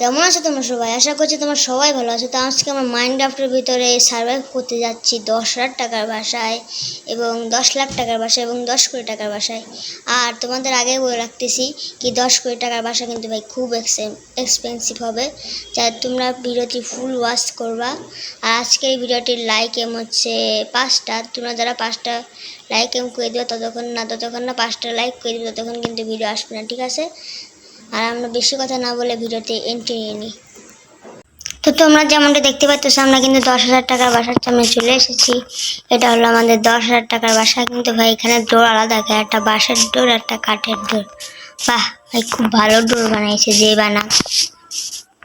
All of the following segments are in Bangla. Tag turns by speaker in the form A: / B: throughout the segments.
A: কেমন আছো তোমরা সবাই? আশা করছি তোমরা সবাই ভালো আছো। তো আজকে আমরা মাইনক্রাফটের ভিতরে সার্ভাইভ করতে যাচ্ছি দশ হাজার টাকার বাসায় এবং দশ লাখ টাকার বাসায় এবং দশ কোটি টাকার বাসায়। আর তোমাদের আগে বলে রাখতেছি কি দশ কোটি টাকার বাসা কিন্তু ভাই খুব এক্সপেন্সিভ হবে। যাই তোমরা ভিডিওটি ফুল ওয়াচ করবা। আর আজকের ভিডিওটির লাইক এম হচ্ছে পাঁচটা। তোমরা যারা পাঁচটা লাইক এম করে দিবে, ততক্ষণ না ততক্ষণ না পাঁচটা লাইক করে দিবে, ততক্ষণ কিন্তু ভিডিও আসবে না, ঠিক আছে? আর আমরা বেশি কথা না বলে ভিডিওতে এন্ট্রি নিয়ে নিই। তো তোমরা যেমনটা দেখতে পাচ্ছ, আমরা কিন্তু দশ হাজার টাকার বাসার সামনে চলে এসেছি। এটা হলো আমাদের দশ হাজার টাকার বাসা। কিন্তু ভাই, এখানে ডোর আলাদা একটা বাসার ডোর একটা কাঠের ডোর বাহ, ভাই, খুব ভালো ডোর বানাইছে, যে বানাক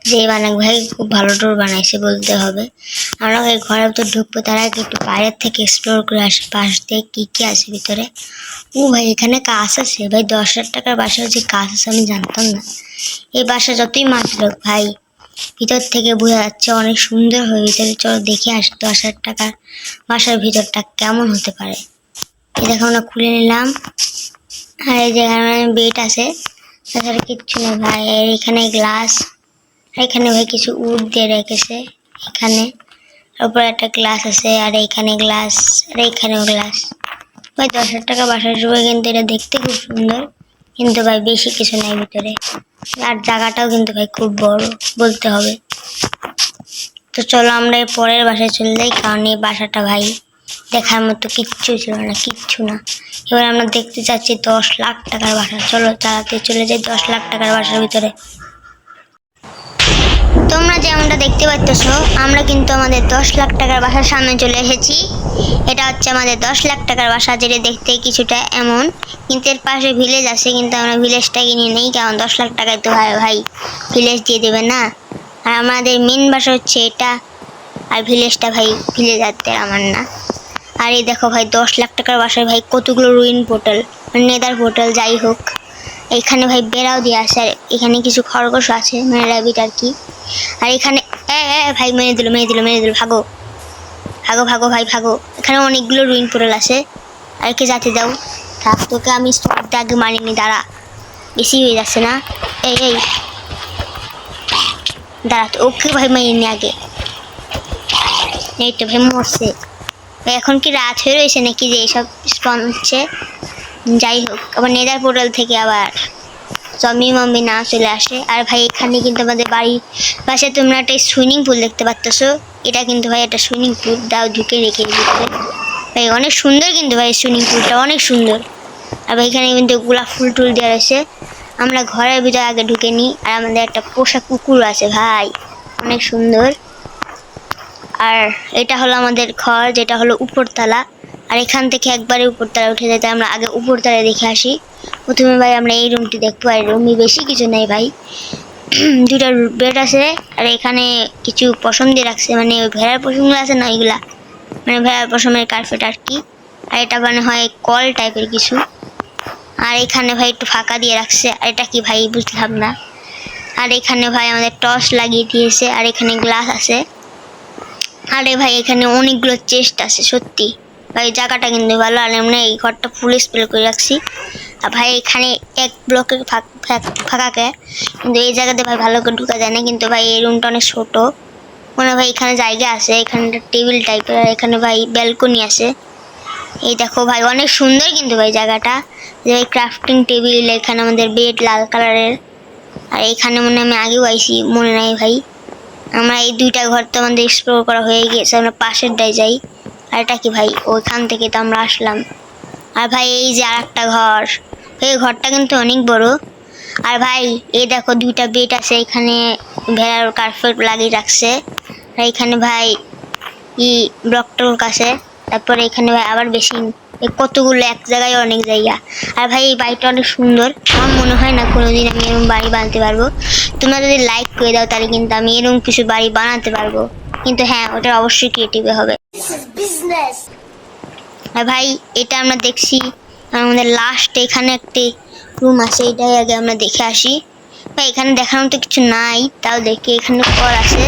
A: যে বানাক ভাই খুব ভালো ডোর বানাইছে বলতে হবে। আমরা ভাই ঘরের ভিতর ঢুকবো তার একটু বাইরের থেকে এক্সপ্লোর করে আসি, পাশ দিয়ে কী কী আছে ভিতরে। ও ভাই এখানে কাজ আছে ভাই, দশ হাজার টাকার বাসায় যে কাজ আছে আমি জানতাম না। এই বাসা যতই মাত্রক ভাই, ভিতর থেকে বোঝা যাচ্ছে অনেক সুন্দর হবে ভিতরে। চলো দেখে আসি দশ হাজার টাকার বাসার ভিতরটা কেমন হতে পারে। এই দেখো আমরা খুলে নিলাম। আর এই জায়গায় বেড আছে, তাছাড়া কিচ্ছু নেই ভাই। এখানে গ্লাস এখানে ভাই কিছু উড দিয়ে রেখেছে, এখানে। উপরে একটা গ্লাস আছে, আর এইখানে গ্লাস, আর এইখানেও গ্লাস। ভাই, দশ হাজার টাকা বাসার সময় কিন্তু এটা দেখতে খুব সুন্দর। কিন্তু ভাই, বেশি কিছু নাই ভিতরে। আর জায়গাটাও কিন্তু ভাই খুব বড়, বলতে হবে। তো চলো আমরা পরের বাসায় চলে যাই, কারণ এই বাসাটা ভাই দেখার মতো কিচ্ছু ছিল না, কিচ্ছু না। এবার আমরা দেখতে চাচ্ছি দশ লাখ টাকার বাসা। চলো তাড়াতাড়ি চলে যাই দশ লাখ টাকার বাসার ভিতরে। তোমরা যেমনটা দেখতে পাচ্ছ আমরা কিন্তু আমাদের দশ লাখ টাকার বাসার সামনে চলে এসেছি। এটা হচ্ছে আমাদের দশ লাখ টাকার বাসা, যেটা দেখতে কিছুটা এমন। কিন্তু এর পাশে ভিলেজ আছে, কিন্তু আমরা ভিলেজটা কিনে নেই, কারণ দশ লাখ টাকায় তো ভাই ভাই ভিলেজ দিয়ে দেবে না। আর আমাদের মেন বাসা হচ্ছে এটা, আর ভিলেজটা ভাই ভিলেজারদের আমার না। আর এই দেখো ভাই, দশ লাখ টাকার বাসায় ভাই কতগুলো রুইন পোর্টাল নেদার পোর্টাল যাই হোক। এখানে ভাই বেড়াও দিয়ে আছে আর এখানে কিছু খরগোশ আছে মানে র্যাবিট আর কি। আর এখানে ভাই মেরে দিল মেরে দিল মেরে দিল, ভাগো। ভাগো ভাগো, ভাই, ভাগো। এখানে অনেকগুলো রুইন পোর্টাল আছে। আর একে যাতে দাও? থাক, তোকে আমি স্টক আগে মারিনি দাঁড়া। বেশি হয়ে যাচ্ছে না। এই এই। দাঁড়া, তো ওকে ভাই মারিনি আগে। এই তো ভাই মরছে। এখন কি রাত হয়ে রয়েছে নাকি যে এইসব স্পন হচ্ছে? যাই হোক আবার নেদার পোর্টাল থেকে আবার জমি মম্মি না চলে আসে। আর ভাই, এখানে কিন্তু আমাদের বাড়ির পাশে তোমরা একটা সুইমিং পুল দেখতে পাচ্ছ এটা কিন্তু ভাই, একটা সুইমিং পুল দাও, ঢুকে রেখে দিতে ভাই, অনেক সুন্দর কিন্তু ভাই সুইমিং পুলটা অনেক সুন্দর। আর ভাই, এখানে কিন্তু গোলাপ ফুল টুল দেওয়া রয়েছে। আমরা ঘরের ভিতরে আগে ঢুকে নিই। আর আমাদের একটা পোষা কুকুর আছে ভাই, অনেক সুন্দর। আর এটা হলো আমাদের ঘর, যেটা হলো উপরতলা। আর এখান থেকে একবারে উপরতলা উঠে যেতে আমরা আগে উপরতলায় দেখে আসি। প্রথমে ভাই আমরা এই রুমটি দেখতে পাই রুমই বেশি কিছু নেই ভাই। দুটা বেড আছে, আর এখানে কিছু পশম দিয়ে রাখছে মানে ওই ভেড়ার পশমগুলো আছে না ওইগুলা? মানে ভেড়ার পশমের কার্পেট আর কি। আর এটা মানে হয় কল টাইপের কিছু। আর এখানে ভাই একটু ফাঁকা দিয়ে রাখছে, আর এটা কি ভাই বুঝলাম না। আর এখানে ভাই আমাদের টর্চ লাগিয়ে দিয়েছে, আর এখানে গ্লাস আছে। আরে ভাই, এখানে অনেকগুলো চেস্ট আছে, সত্যি। ভাই জায়গাটা কিন্তু ভালো। আর আমরা এই ঘরটা ফুল স্প্রে করে রাখছি। আর ভাই, এখানে এক ব্লকের ফাঁকাকে কিন্তু এই জায়গাতে ভাই ভালো করে ঢুকা যায় না। কিন্তু ভাই, এই রুমটা অনেক ছোট। মনে ভাই, এখানে জায়গা আছে। এখানে টেবিল টাইপের আর এখানে ভাই ব্যালকনি আছে। এই দেখো ভাই, অনেক সুন্দর কিন্তু ভাই জায়গাটা। যে ক্রাফটিং টেবিল এখানে আমাদের বেড লাল কালারের। আর এখানে মনে আমি আগেও আইছি, মনে নাই ভাই। আমরা এই দুইটা ঘর তো আমাদের এক্সপ্লোর করা হয়ে গিয়েছে। আমরা পাশের ডাই যাই। আর এটা কি ভাই? ওইখান থেকে তো আমরা আসলাম। আর ভাই, এই যে আর একটা ঘর এই ঘরটা কিন্তু অনেক বড়। আর ভাই, এই দেখো দুইটা বেড আছে, এখানে ভেড়ার কার্পেট লাগিয়ে রাখছে। আর এখানে ভাই, ই ব্লক টলক আছে। তারপরে এখানে ভাই আবার বেশি কতগুলো এক জায়গায় অনেক জায়গা। আর ভাই, এই বাড়িটা অনেক সুন্দর। আমার মনে হয় না কোনোদিন আমি এরকম বাড়ি বানাতে পারব। তোমরা যদি লাইক করে দাও, তাহলে কিন্তু আমি এরকম কিছু বাড়ি বানাতে পারব। কিন্তু হ্যাঁ ওটা অবশ্যই ক্রিয়েটিভে হবে। আর ভাই, এটা আমরা দেখছি। আমাদের লাস্ট এখানে একটি রুম আছে, এটাই আগে আমরা দেখে আসি। ভাই, এখানে দেখার মতো কিছু নাই, তাও দেখি। এখানে কল আছে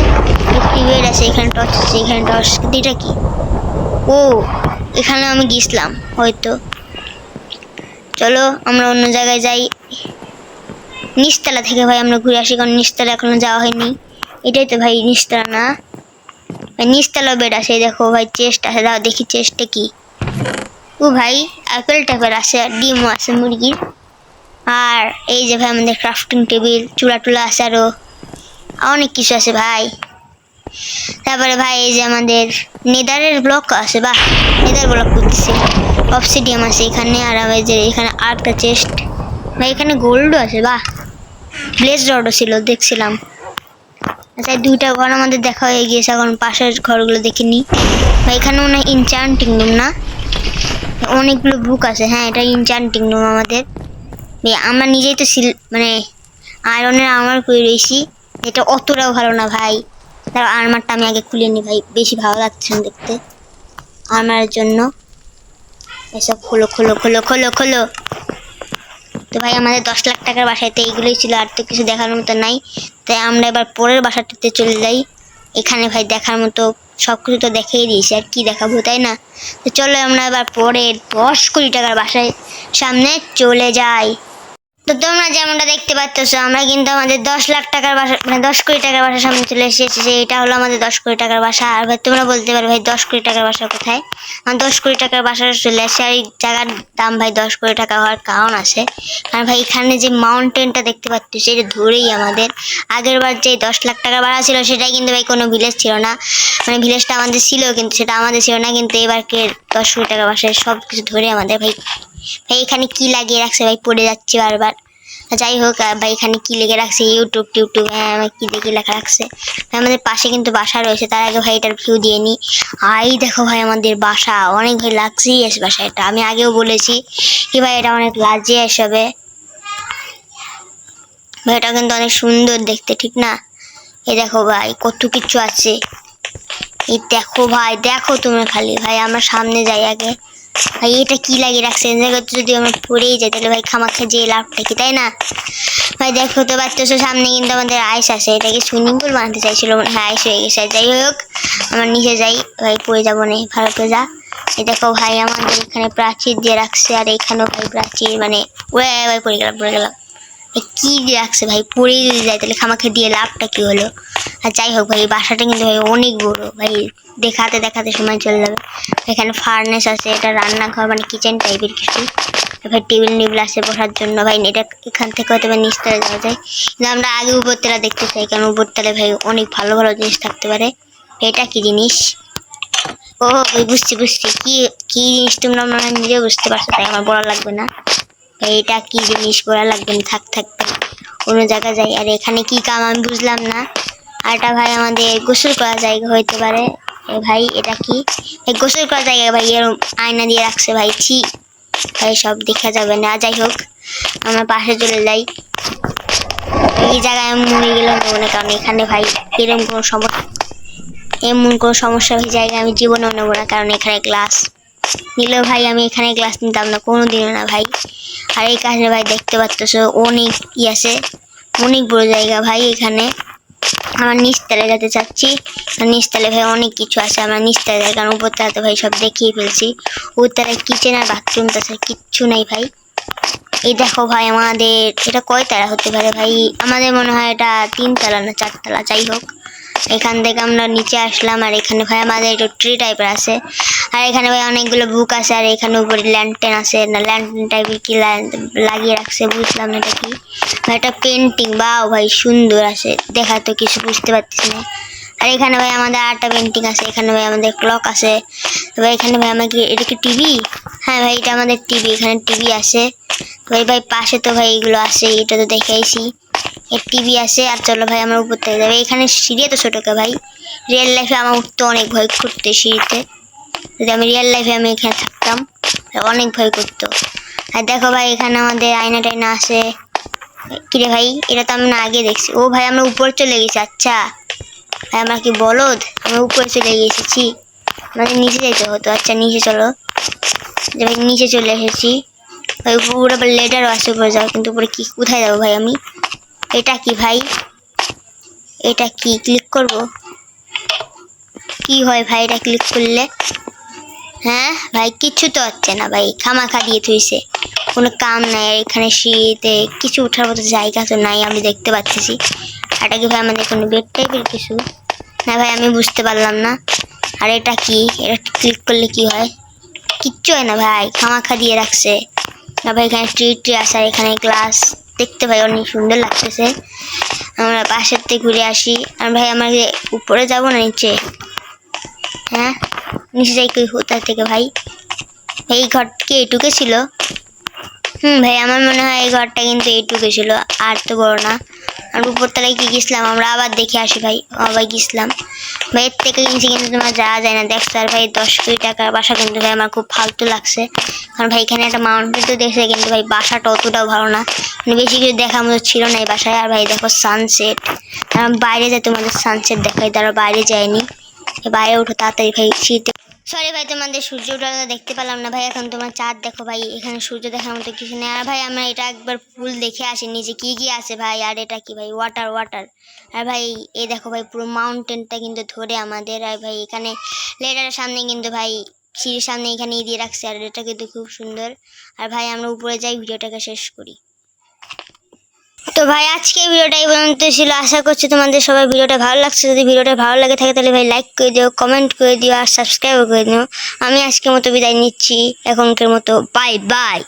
A: বেড আছে, এখানে টর্চ আছে, এখানে টর্চ এটা কি? ও, এখানে আমি গেছিলাম হয়তো। চলো, আমরা অন্য জায়গায় যাই। নিচতলা থেকে ভাই, আমরা ঘুরে আসি, কারণ নিচতলা এখনও যাওয়া হয়নি। এটাই তো ভাই, নিচতলা না। নিচতলা বেড আছে দেখো ভাই চেস্ট আছে, দাও দেখি চেস্টে কি। ও ভাই অ্যাপেল ট্যাপেল আছে, ডিমও আছে, মুরগির। আর এই যে ভাই আমাদের ক্রাফটিং টেবিল চুলা টুলা আছে আরও অনেক কিছু আছে ভাই। তারপরে ভাই এই যে আমাদের নেদারের ব্লক আছে, বাহ, নেদার ব্লক করতেছে অবসিডিয়াম আছে এখানে, আর যে এখানে আটটা চেস্ট ভাই এখানে গোল্ডও আছে, বাহ। ব্লেজ রডও ছিল, দেখছিলাম। আচ্ছা দুইটা ঘর আমাদের দেখা হয়ে গিয়েছে, এখন পাশের ঘরগুলো দেখিনি ভাই এখানে মনে হয় ইনচান্টিং রুম না? অনেকগুলো বুক আছে হ্যাঁ এটা ইনচান্টিং রুম আমাদের। আমরা নিজেই তো সিল মানে আয়রনের আমার করে রয়েছি। এটা অতটাও ভালো না ভাই। তার আর্মারটা আমি আগে খুলে নিই ভাই, বেশি ভালো লাগছে না দেখতে। আর্মারের জন্য। এসব খোলো খোলো খোলো খোলো খোলো। তো ভাই, আমাদের দশ লাখ টাকার বাসায় তো এইগুলোই ছিল, আর তো কিছু দেখার মতো নাই। তাই আমরা এবার পরের বাসাটাতে চলে যাই। এখানে ভাই দেখার মতো সব কিছু তো দেখেই দিয়েছি, আর কি দেখাবো, তাই না? তো চলো আমরা এবার পরের দশ কোটি টাকার বাসায় সামনে চলে যাই। তো তোমরা যেমনটা দেখতে পাচ্ছ আমরা কিন্তু আমাদের দশ লাখ টাকার বাসা মানে দশ কোটি টাকার বাসার সামনে চলে এসেছি। যে এটা হলো আমাদের দশ কোটি টাকার বাসা। আর ভাই, তোমরা বলতে পারো ভাই, দশ কোটি টাকার বাসা কোথায়? আমার দশ কোটি টাকার বাসা চলে আসে আর এই জায়গার দাম ভাই দশ কোটি টাকা হওয়ার কারণ আছে। কারণ ভাই, এখানে যে মাউন্টেনটা দেখতে পাচ্ছ, সেটা ধরেই আমাদের আগের বার যে দশ লাখ টাকার ভাড়া ছিল, সেটাই কিন্তু ভাই কোনো ভিলেজ ছিল না। মানে ভিলেজটা আমাদের ছিল, কিন্তু সেটা আমাদের ছিল না। কিন্তু এবারকে দশ কোটি টাকার বাসায় সব কিছু ধরে আমাদের ভাই ভাই, এখানে কি লাগিয়ে রাখছে ভাই? পড়ে যাচ্ছে বারবার। যাই হোক ভাই, এখানে কি লিখে রাখছে? ইউটিউব টিউটিউব হ্যাঁ আমার কি দেখে লেখা রাখছে। আমাদের পাশে কিন্তু বাসা রয়েছে, তার আগে ভাই এটার ভিউ দিয়ে নি। আই, দেখো ভাই, আমাদের বাসা। অনেক ভাই লাক্সারিয়াস বাসা এটা। আমি আগেও বলেছি কি ভাই, এটা অনেক লাক্সারিয়াস হবে। ভাই, এটা কিন্তু অনেক সুন্দর দেখতে, ঠিক না? এ দেখো ভাই, কত কিছু আছে। এই দেখো ভাই, দেখো তুমি খালি। ভাই, আমরা সামনে যাই আগে। ভাই, এটা কি লাগিয়ে রাখছে যদি আমরা পড়েই যাই তাহলে ভাই খামাখা যে লাভ কি তাই না? ভাই, দেখো তো পারতেছো সামনে কিন্তু আমাদের আইস আছে। এটাকে সুইমিং পুল বানাতে চাইছিল হয়, আইস হয়ে গেছে। যাই হোক, আমার নিচে যাই। ভাই, পড়ে যাব না, ভালো করে যা। এই দেখো ভাই, আমাদের এখানে প্রাচীর দিয়ে রাখছে, আর এখানেও ভাই প্রাচীর মানে ওয়ে ভাই পড়ে গেলাম পড়ে গেলাম। কি দিয়ে রাখছে ভাই? পড়ে যদি যায়, তাহলে খামাখা দিয়ে লাভটা কি হলো? আর যাই হোক ভাই বাসাটা কিন্তু ভাই অনেক বড়। ভাই, দেখাতে দেখাতে সময় চলে যাবে। এখানে ফার্নেস আছে, এটা রান্নাঘর মানে কিচেন টাইপের কিছু। ভাই টেবিল নিবিল আছে বসার জন্য। ভাই, এটা এখান থেকে হয়তো বা নিচতলা যাওয়া যায়। কিন্তু আমরা আগে উপরতলা দেখতে চাই, কারণ উপরতলায় ভাই অনেক ভালো ভালো জিনিস থাকতে পারে। এটা কি জিনিস? ও ভাই, বুঝছি বুঝছি। কি কি জিনিস তোমরা নিজেও বুঝতে পারছ, তাই আমার বলা লাগবে না। ভাই এটা কি জিনিস? বলা লাগবে থাক থাক অন্য জায়গায় যাই। আর এখানে কি কাম আমি বুঝলাম না। আর এটা ভাই আমাদের গোসল করা জায়গা হইতে পারে। এ ভাই, এটা কি? এই গোসল করা জায়গা ভাই এরকম আয়না দিয়ে রাখছে ভাই। ছি, ভাই, সব দেখা যাবে না। যাই হোক, আমরা পাশে চলে যাই। এই জায়গায় আমি মরে গেলাম মনে কারণ এখানে ভাই এরকম কোনো সমস্যা এমন কোনো সমস্যা হয়ে জায়গায় আমি জীবনেও নেব না, কারণ এখানে গ্লাস নিলেও ভাই, আমি এখানে গ্লাস নিতাম না কোনো দিনও না ভাই। আর এই কাছে ভাই দেখতে পাচ্ছ অনেক ই আছে, অনেক বড় জায়গা ভাই এখানে। আমার নিচতলায় যেতে চাচ্ছি নিচতলায় ভাই অনেক কিছু আছে, আমার নিচতলায় যাই, কারণ উপরতলাতে ভাই সব দেখিয়ে ফেলছি। উপরতলায় কিচেন আর বাথরুম তাছাড়া কিচ্ছু নেই ভাই। এই দেখো ভাই আমাদের, এটা কয়তলা হতে পারে ভাই? আমাদের মনে হয় এটা তিন তিনতলা না চারতলা যাই হোক। এখান থেকে আমরা নিচে আসলাম, আর এখানে ভাই আমাদের একটু ট্রি টাইপের আছে। আর এখানে ভাই অনেকগুলো বুক আছে, আর এখানে উপরে ল্যান্টেন আছে। না ল্যান্টেন টাইপের কি লাগিয়ে রাখছে বুঝলাম না এটা কি। ভাই এটা পেন্টিং বাও ভাই সুন্দর আছে। দেখা তো কিছু বুঝতে পারতেছি না। আর এখানে ভাই আমাদের আটটা পেন্টিং আছে, এখানে ভাই আমাদের ক্লক আছে। ভাই এখানে ভাই আমাকে এটা কি টিভি হ্যাঁ ভাই, এটা আমাদের টিভি এখানে টিভি আছে। ভাই ভাই পাশে তো ভাই এগুলো আছে, এটা তো দেখাইছি। টিভি আছে, আর চলো ভাই আমার উপর থেকে যাবে। এখানে সিঁড়ি তো ছোটকে ভাই? রিয়েল লাইফে আমার উঠতে অনেক ভয় করতে সিঁড়িতে। যদি আমি রিয়েল লাইফে আমি এখানে থাকতাম, অনেক ভয় করতো। আর দেখো ভাই, এখানে আমাদের আয়না টাইনা আছে। কিরে ভাই, এটা তো আমি না আগে দেখছি। ও ভাই, আমরা উপর চলে গেছি আচ্ছা। ভাই, আমরা কি বলদ? আমরা উপরে চলে গেছি আমাদের নিচে যেতে হতো। আচ্ছা নিচে চলো। যে ভাই, নিচে চলে এসেছি। ভাই, উপরে লেটারও আছে, উপরে যাও। কিন্তু উপরে কি কোথায় যাব ভাই আমি? এটা কি ভাই? এটা কি? ক্লিক করব? কি হয় ভাই এটা ক্লিক করলে? হ্যাঁ? ভাই কিচ্ছু তো হচ্ছে না ভাই, খামাখা দিয়ে থুইছে। কোনো কাম নাই, এখানে শীতে কিছু ওঠার মতো জায়গা তো নাই, আমি দেখতে পাচ্ছি এটা কি ভাই আমাদের কোনো বেড টাইপের কিছু? না ভাই, আমি বুঝতে পারলাম না। আর এটা কি? এটা ক্লিক করলে কি হয়? কিচ্ছু হয় না ভাই, খামাখা দিয়ে রাখছে। ভাই এখানে ট্রি ট্রি আছে আর এখানে গ্লাস দেখতে ভাই অনেক সুন্দর লাগতেছে। আমরা পাশের থেকে ঘুরে আসি। আর ভাই, আমার উপরে যাব না নিচে? হ্যাঁ? নিচে যাই কই? কোথা থেকে ভাই? এই ঘর কি এইটুকু ছিল? হুম ভাই, আমার মনে হয় এই ঘরটা কিন্তু এইটুকু ছিল। আর তো বড় না। আর উপরতলায় কি গেছিলাম? আমরা আবার দেখে আসি ভাই। আবার গেছিলাম। ভাই, এর থেকে কিনছি কিন্তু তোমার যাওয়া যায় না। দেখছ আর ভাই, দশ কোটি টাকার বাসা কিন্তু ভাই আমার খুব ফালতু লাগছে। কারণ ভাই, এখানে একটা মাউন্টেন তো দেখছে কিন্তু ভাই বাসাটা অতটাও ভালো না। মানে বেশি কিছু দেখার মতো ছিল না এই বাসায়। আর ভাই, দেখো সানসেট কারণ বাইরে যায় তোমাদের সানসেট দেখাই, তারা বাইরে যায়নি বাইরে উঠো, তাড়াতাড়ি ভাই, শীতে সরি ভাই, তোমাদের সূর্য ওঠা দেখতে পেলাম না ভাই। এখন তোমার চাঁদ দেখো ভাই, এখানে সূর্য দেখার মতো কিছু নেই। আর ভাই, আমরা এটা একবার ফুল দেখে আসি নিচে কি কি আছে ভাই, আর এটা কি ভাই? ওয়াটার ওয়াটার আর ভাই এই দেখো ভাই, পুরো মাউন্টেনটা কিন্তু ধরে আমাদের। আর ভাই, এখানে লেডারের সামনে কিন্তু ভাই, সিঁড়ির সামনে এখানে দিয়ে রাখছে, আর এটা কিন্তু খুব সুন্দর। আর ভাই, আমরা উপরে যাই, ভিডিওটাকে শেষ করি। তো ভাই, আজকে ভিডিওটা এই পর্যন্ত ছিল। আশা করছি তোমাদের সবাই ভিডিওটা ভালো লাগছে। যদি ভিডিওটা ভালো লাগে থাকে, তাহলে ভাই লাইক করে দিও কমেন্ট করে দিও আর সাবস্ক্রাইব করে দিও। আমি আজকের মতো বিদায় নিচ্ছি। এখনকার মতো বাই বাই